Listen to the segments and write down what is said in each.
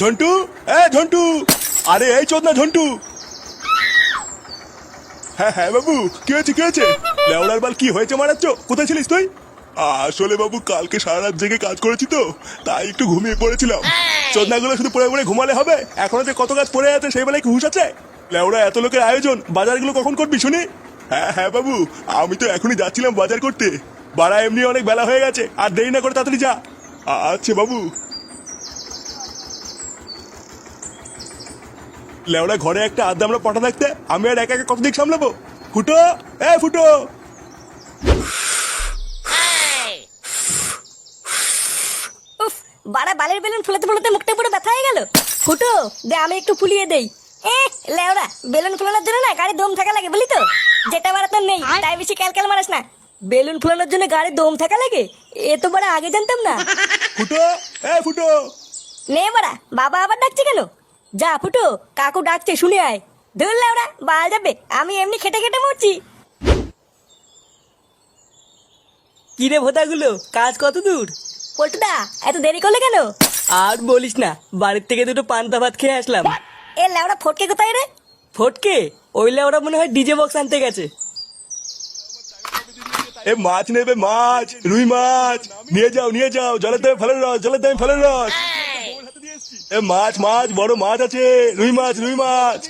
ঝন্টু এ ঝন্টু। আরে এই চোদ না ঝন্টু। হ্যাঁ হ্যাঁ বাবু কি হয়েছে কি হয়েছে? লেওড়ার বাল কি হয়েছে মারাচ্ছ? কোথায় ছিলিস তুই? আসলে বাবু কালকে সারা রাত জেগে কাজ করেছি তো তাই একটু ঘুমিয়ে পড়েছিলাম। চোদনাগুলো শুধু পড়ে পড়ে ঘুমালে হবে। এখনও যে কত কাজ পড়ে আছে সেই বেলায় কি হুশ আছে? লেওড়া এত লোকের আয়োজন বাজারগুলো কখন করবি শুনি? হ্যাঁ হ্যাঁ বাবু আমি তো এখনই যাচ্ছিলাম বাজার করতে। বাড়া এমনি অনেক বেলা হয়ে গেছে আর দেরি না করে তাড়াতাড়ি যা। আচ্ছা বাবু। লেওড়া ঘরে একটা আড্ডা আমরা পটা থাকতে আমি আর একা একা কত দিক সামলাবো? ফুটো? এ ফুটো! উফ বাড়া বালের বেলুন ফুলাতে ফুলাতে মুখটা পুরো ব্যথা হয়ে গেল। ফুটো দে আমি একটু ফুলিয়ে দেই। এ লেওরা বেলুন ফুলানোর জন্য না গাড়ি দম থাকা লাগে বুঝলি তো? যেটা বাড়া তোর নেই তাই বেশি ক্যালক্যাল মারাস না। বেলুন ফুলানোর জন্য গাড়ি দম থাকা লাগে এ তো বাড়া আগে জানতাম না। ফুটো? এ ফুটো! নে বাড়া বাবা আবার ডাকছে কেন? যা ফুটো কাকু ডাকছে শুনে আয়। ধর লেওরা বাল যাবে। আমি এমনি খেটে খেটে মরছি। কিরে ভোতাগুলো কাজ কত দূর পল্টুদা এত দেরি করলে কেন? আর বলিস না বাড়ির থেকে দুটো পান্তা ভাত খেয়ে আসলাম। এ লেওরা ফটকে কোথায় রে? ফটকে? ওই ওরা মনে হয় ডিজে বক্স আনতে গেছে। এ মাছ নেবে মাছ রুই মাছ। নিয়ে যাও নিয়ে যাও জলের দামে ফেলের রস জলের দামে ফেলের রস। এ মাছ মাছ বড় মাছ আছে রুই মাছ রুই মাছ।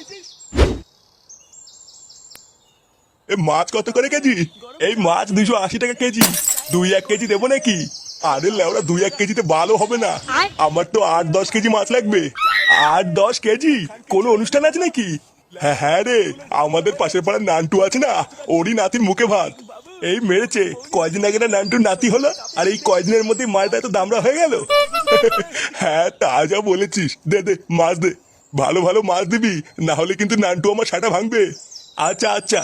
এ মাছ কত করে কেজি? এই মাছ দুইশো আশি টাকা কেজি। দুই এক কেজি দেবো নাকি? আরে লেওরা দুই এক কেজিতে ভালো হবে না। আমার তো আট দশ কেজি মাছ লাগবে। আট দশ কেজি? কোনো অনুষ্ঠান আছে নাকি? হ্যাঁ হ্যাঁ রে আমাদের পাশের পাড়ার নান্টু আছে না? ওরই নাতির মুখে ভাত। এই মেরেছে। কয়দিন আগে না নান্টুর নাতি হলো? আর এই কয়দিনের মধ্যে মালটা এত দামড়া হয়ে গেল? হ্যাঁ তা যা বলেছিস। দে দে, মাছ দে। ভালো ভালো মাছ দিবি, না হলে কিন্তু আমার সাটা ভাঙবে। আচ্ছা আচ্ছা।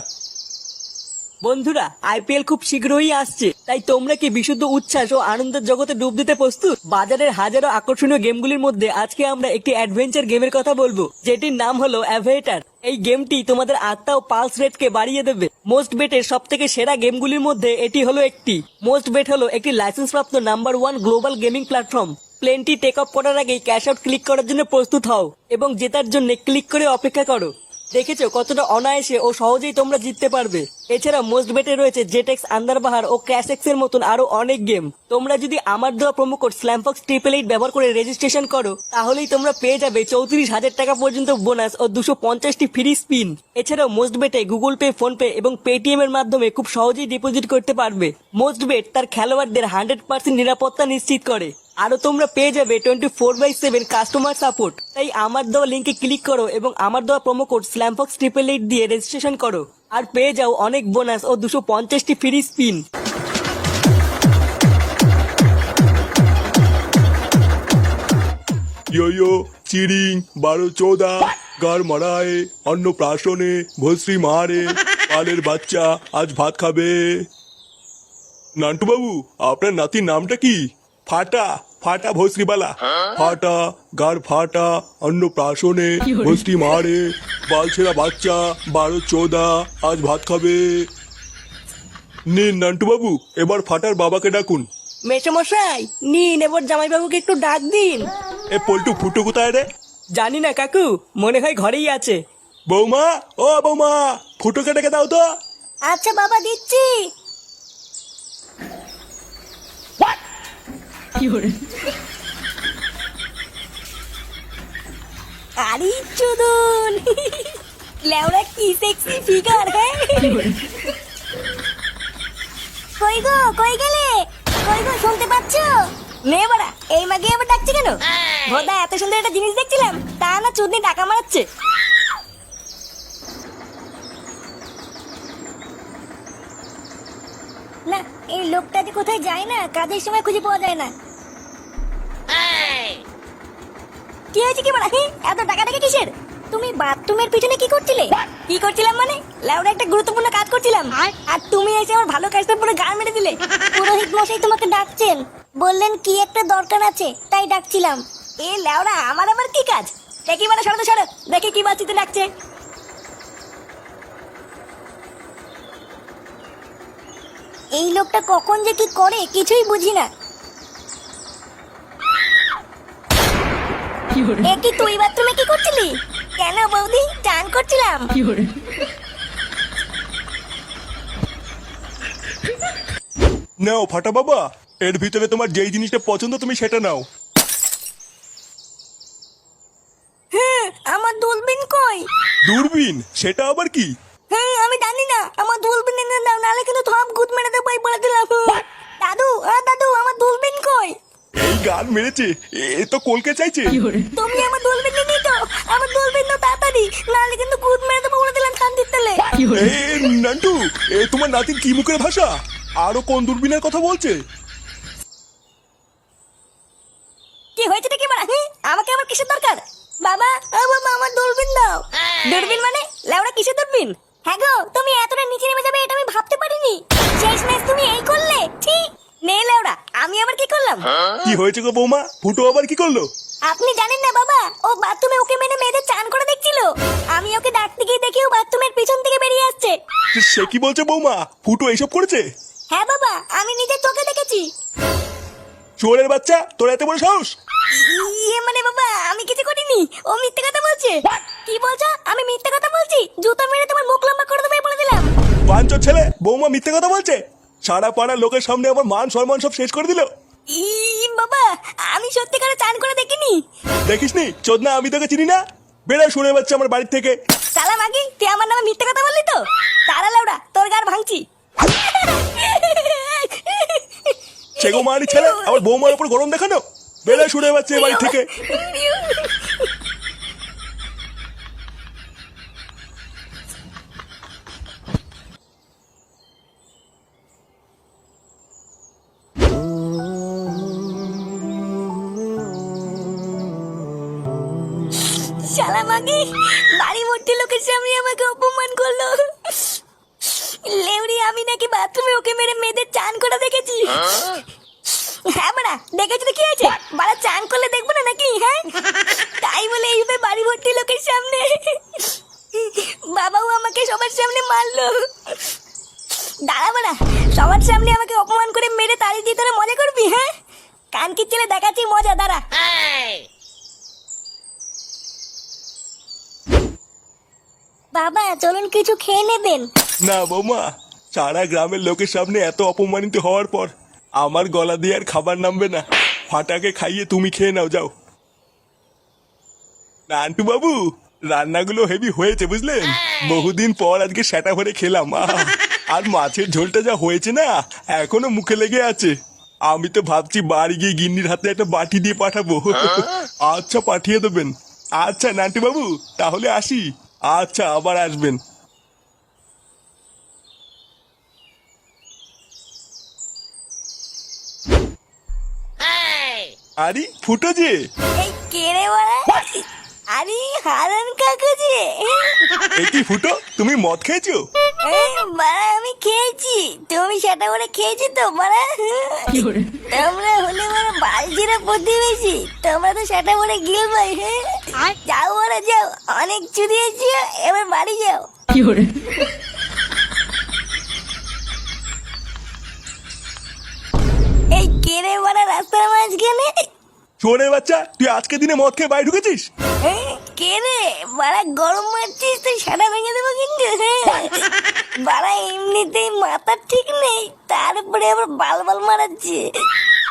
বন্ধুরা আইপিএল খুব শীঘ্রই আসছে। তাই তোমরা কি বিশুদ্ধ উচ্ছ্বাস ও আনন্দের জগতে ডুব দিতে প্রস্তুত? বাজারের হাজারো আকর্ষণীয় গেমগুলির মধ্যে আজকে আমরা একটি অ্যাডভেঞ্চার গেমের কথা বলব, যেটির নাম হলো অ্যাভেটার এই গেমটি তোমাদের আত্মা ও পালস রেটকে বাড়িয়ে দেবে। মোস্ট বেটের সব থেকে সেরা গেমগুলির মধ্যে এটি হলো একটি। মোস্ট বেট হলো একটি লাইসেন্সপ্রাপ্ত number one global gaming platform. প্লেনটি টেক অফ করার আগেই ক্যাশ আউট ক্লিক করার জন্য প্রস্তুত হও এবং জেতার জন্য ক্লিক করে অপেক্ষা করো। দেখেছ কতটা অনায়াসে ও সহজেই তোমরা জিততে পারবে। এছাড়া মোস্ট বেটে রয়েছে জেটেক্স আন্দারবাহার ও ক্যাশেক্স এর মতন আরও অনেক গেম তোমরা যদি আমার দেওয়া promo code slamfox triple eight ব্যবহার করে রেজিস্ট্রেশন করো, তাহলেই তোমরা পেয়ে যাবে চৌত্রিশ হাজার টাকা পর্যন্ত বোনাস ও দুশো পঞ্চাশটি ফ্রি স্পিন এছাড়াও মোস্ট বেটে গুগল পে ফোন পে এবং পেটিএম এর মাধ্যমে খুব সহজেই ডিপোজিট করতে পারবে। মোস্ট বেট তার খেলোয়াড়দের হান্ড্রেড পার্সেন্ট নিরাপত্তা নিশ্চিত করে। আরও তোমরা পেয়ে যাবে twenty four by seven customer support তাই আমার দেওয়া লিঙ্কে ক্লিক করো এবং আমার দেওয়া promo code slamfox triple eight দিয়ে রেজিস্ট্রেশন করো। আর পেয়ে যাও অনেক বোনাস ও দুশো পঞ্চাশটি ফ্রি স্পিন ইয়ো চিরিং বারো চৌদা গার মারায়, অন্ন প্রাশনে, ভস্রী মারে, পালের বাচ্চা আজ ভাত খাবে। নান্টু বাবু আপনার নাতির নামটা কি? ফাটা। ফাটা ভস্রীবালা ফাটা গার ফাটা অন্ন প্রাশনে ভস্রী মারে। বালছেরা বাচ্চা বারো চৌদা আজ ভাত খাবে। নিন নান্টু বাবু এবার ফাটার বাবাকে ডাকুন। মেসমশাই নিন এবার জামাইবাবুকে একটু ডাক দিন। এ পল্টু ফুটো কোথায় রে? জানি না কাকু মনে হয় ঘরেই আছে। বৌমা ও বৌমা ফুটোকে ডেকে দাও তো। আচ্ছা বাবা দিচ্ছি। আরে চুদন। লেওরা কি সেক্সি ফিগার হ্যাঁ কই গো কই গেলে? কই গো শুনতে পাচ্ছ? নে বাড়া এই মাগে আবার ডাকছে কেন? ভোদা এত সুন্দর একটা জিনিস দেখছিলাম তা না চুদনি টাকা মারাচ্ছে। না এই লোকটা যে কোথায় যায় না কাজের সময় খুঁজে পাওয়া যায় না। কি হয়েছে কি মানে এত টাকা টাকা কিসের? তুমি বাথরুমের পিছনে কি করছিলে? কি করছিলাম মানে? লাউডা একটা গুরুত্বপূর্ণ কাজ করছিলাম। আর তুমি এসে আমার ভালো কাজটা পুরো গান মেরে দিলে। পুরোহিত মশাই তোমাকে ডাকছেন। বললেন কি একটা দরকার আছে? তাই ডাকছিলাম। এ লাউডা আমার আবার কি কাজ? দেখি মানে সরো সরো। দেখি কি বাচ্চিতে ডাকছে। এই লোকটা কখন যে কি করে কিছুই বুঝি না। এ কি তুই বাথরুমে কি করছিলি? কেন বৌদি? চান করছিলাম। নাও ফাটা বাবা। এর ভিতরে তোমার যেই জিনিসটা পছন্দ তুমি সেটা নাও। হ্যাঁ আমার দূরবীন কই? দূরবীন? সেটা আবার কি হ্যাঁ আমি জানি না আমার দূরবীন এনে দাও নাহলে কিন্তু থম গুদ মেরে দেবো এই বলে দিলাম দাদু আ দাদু আমার দূরবীন কই এই গান মেরেছে। এ তো কলকে চাইছে। তুমি আমার দূরবীন নিয়ে তো আমার দূরবীন দাও তাড়াতাড়ি। নাহলে কিন্তু গুদ মেরে দেবো বলে দিলাম শান্তির তেলে। এ নান্টু এ তোমার নাতির কি মুখের ভাষা? আরও কোন দূরবীনের কথা বলছে? কি হয়েছে কি মারা হুম? আমাকে আবার কিসের দরকার? বাবা ও বাবা আমার দূরবীন দাও। দূরবীন মানে? লেওড়া কিসের দূরবীন? হ্যাঁ গো তুমি এতটা নিচে নেমে যাবে এটা আমি ভাবতে পারিনি শেষ ম্যাচ তুমি এই করলে ঠিক নে লেওড়া আমি আবার কি করলাম কি হয়েছে গো বৌমা? ফুটো আবার কি করল? আপনি জানেন না বাবা ও বাথরুমে ওকে মেনে মেয়েদের চান করে দেখছিল। আমি ওকে ডাকতে গিয়ে দেখি ও বাথরুমের পিছন থেকে বেরিয়ে আসছে। সে কি বলছে বৌমা? ফুটো এইসব করেছে? হ্যাঁ বাবা আমি নিজের চোখে দেখেছি। চোরের বাচ্চা তোর এত বড় সাহস? ইয়ে মানে বাবা আমি কিছু করিনি ও মিথ্যে কথা বলছে। কি বলছো? আমি মিথ্যে কথা বলছি জুতো মেরে তোমার মুখ লম্বা করে দেবে বলে দিলাম। পাঁচর ছেলে বৌমা মিথ্যে কথা বলছে? সারা পাড়ার লোকের সামনে আমার মান সম্মান সব শেষ করে দিল। ই বাবা আমি সত্যিকারে চান করে দেখিনি দেখিসনি চোদনা আমি তোকে চিনি না বেড়া শুনে বাচ্চা আমার বাড়ির থেকে সালা মাগি তুই আমার নামে মিথ্যে কথা বললি তো তারা লাউডা তোর গার ভাঙছি ছেগো মারি ছেলে আমার বৌমার উপর গরম দেখানো বেড়া শুনে পাচ্ছে বাড়ি থেকে শালা মাগি। বাড়ি ভর্তি লোকের সামনে আমাকে অপমান করল। লেউরি আমি নাকি বাথরুমে ওকে মেরে মেয়েদের চান করা দেখেছি। হ্যাঁ বাড়া দেখেছি তো কি আছে বাড়া চান করলে দেখব না নাকি হ্যাঁ? তাই বলে এইভাবে বাড়ি ভর্তি লোকের সামনে। বাবাও আমাকে সবার সামনে মারলো। দাঁড়া বাড়া সবার সামনে আমাকে অপমান করে মেরে তাড়ি দিয়ে তোরা মজা করবি হ্যাঁ? কানকির ছেলে দেখাচ্ছি মজা, দাঁড়া। বাবা চলুন কিছু খেয়ে নেবেন। না বৌমা সারা গ্রামের লোকের সামনে এত অপমানিত হওয়ার পর আমার গলা দিয়ে আর খাবার নামবে না। ফাটাকে খাইয়ে তুমি খেয়ে নাও যাও। নান্টু বাবু রান্নাগুলো হেভি হয়েছে বুঝলেন? বহুদিন পর আজকে সেটা ভরে খেলাম! আর মাছের ঝোলটা যা হয়েছে না এখনও মুখে লেগে আছে। আমি তো ভাবছি বাড়ি গিয়ে গিন্নির হাতে একটা বাটি দিয়ে পাঠাবো। আচ্ছা পাঠিয়ে দেবেন। আচ্ছা নান্টু বাবু তাহলে আসি। আচ্ছা আবার আসবেন। আরে ফুটো যে। এই কেড়ে বলা আরে হারান কাকু যে। এই কি ফুটো? তুমি মদ খেয়েছো? বাড়া আমি খেয়েছি। তুমি সেটা করে খেয়েছি তো বাড়া তোমরা হলে বড় বালজিরা প্রতিবেশী। তোমরা তো সেটা করে গিল ভাই হ্যাঁ যাও বড় যাও। অনেক চুরিয়েছি এবার বাড়ি যাও। এই কেড়ে বড়া রাস্তার মাঝখানে? চোরের বাচ্চা তুই আজকে দিনে মদ খেয়ে বাড়ি ঢুকেছিস? এই, কে রে? বাড়া গরম মারছিস তুই সারা ভেঙে দেবো কিন্তু হ্যাঁ? বাড়া এমনিতেই মাথা ঠিক নেই তারপরে আবার বাল বাল মারাচ্ছে।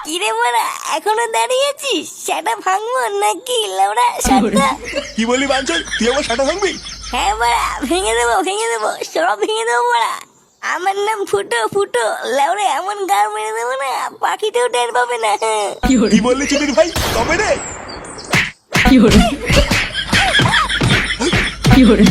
কিরে বাড়া এখনও দাঁড়িয়ে আছিস? সেটা ভাঙবো নাকি লাউড়া সাতটা কি বলি বাঞ্চল তুই আমার সাটা ভাঙবি? হ্যাঁ বাড়া ভেঙে দেবো ভেঙে দেবো সব ভেঙে দেবো বাড়া। আমার নাম ফুটো ফুটো লাউড়া এমন গার মেরে দেবো না পাখিতেও টের পাবে না হ্যাঁ। কি বললি চুদির ভাই? তবে রে। কি hore